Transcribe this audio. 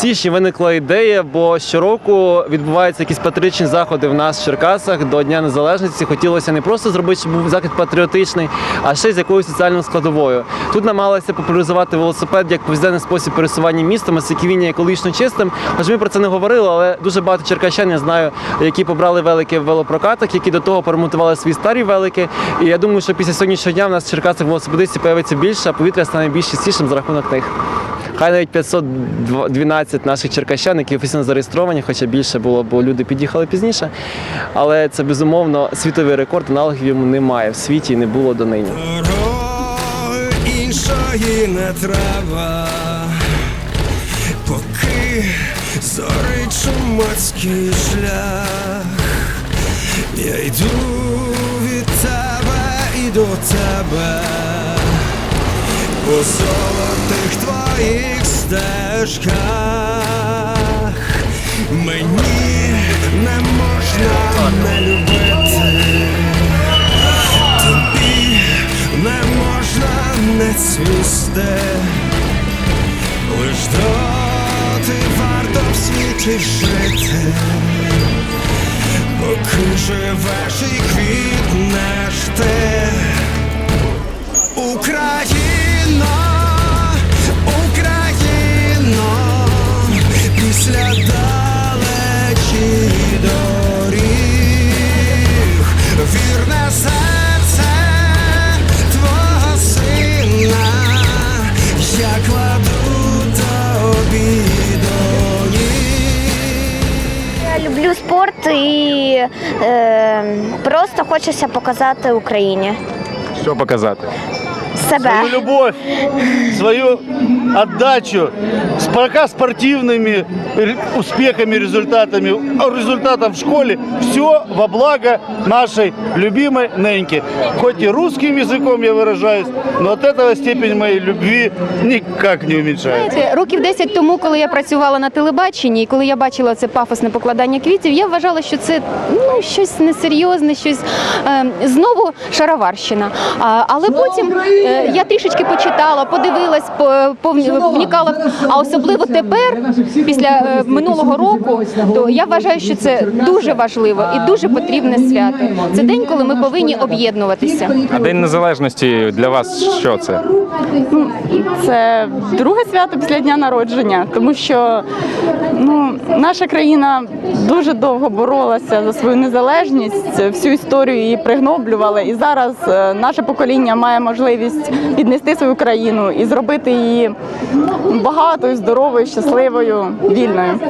Січні виникла ідея, бо щороку відбуваються якісь патріотичні заходи в нас в Черкасах до Дня Незалежності. Хотілося не просто зробити, щоб був захід патріотичний, а ще з якоюсь соціальною складовою. Тут намагалися популяризувати велосипед як повсякденний спосіб пересування містом, оскільки він є екологічно чистим. Хоч ми про це не говорили, але дуже багато черкащан я знаю, які побрали велики в велопрокатах, які до того перемонтували свої старі велики. І я думаю, що після сьогоднішнього дня в нас в Черкасах велосипедистів появиться більше, а повітря стане більш чистішим за рахунок них. Хай навіть 512 наших черкащан, які офіційно зареєстровані, хоча більше було, бо люди під'їхали пізніше. Але це безумовно світовий рекорд, аналогів йому немає в світі і не було донині. Іншої не треба, поки зорить чумацький шлях, я йду від тебе і до тебе, по золотих твоїх стежках мені не можна не любити. Тобі не можна не цвісти, лиш доти варто в світі жити, поки живеш і квітнеш ти. Після доріг, вірне серце твого сина. Я люблю спорт і е, просто хочеться показати Україні Що показати? себе. свою любовь, свою отдачу с пока спортивными ре- успехами, результатами, а результатом в школе. Все во благо нашей любимой Неньки. Хоть и русским языком я выражаюсь, но от этого степень моей любви никак не уменьшается. Знаєте, років 10 тому, коли я працювала на телебаченні, і коли я бачила це пафосне покладання квітів, я вважала, що це ну щось несерйозне, щось е, знову шароварщина. А, але потім е, я трішечки почитала, подивилась, по, по, а особливо тепер, після е, минулого року, то я вважаю, що це дуже важливо і дуже потрібне свято. Це день, коли ми повинні об'єднуватися. А День Незалежності для вас що це? Це друге свято після дня народження, тому що ну, наша країна дуже довго боролася за свою незалежність, всю історію її пригноблювала. І зараз е, наше покоління має можливість піднести свою країну і зробити її багатою, здоровою, щасливою, вільною.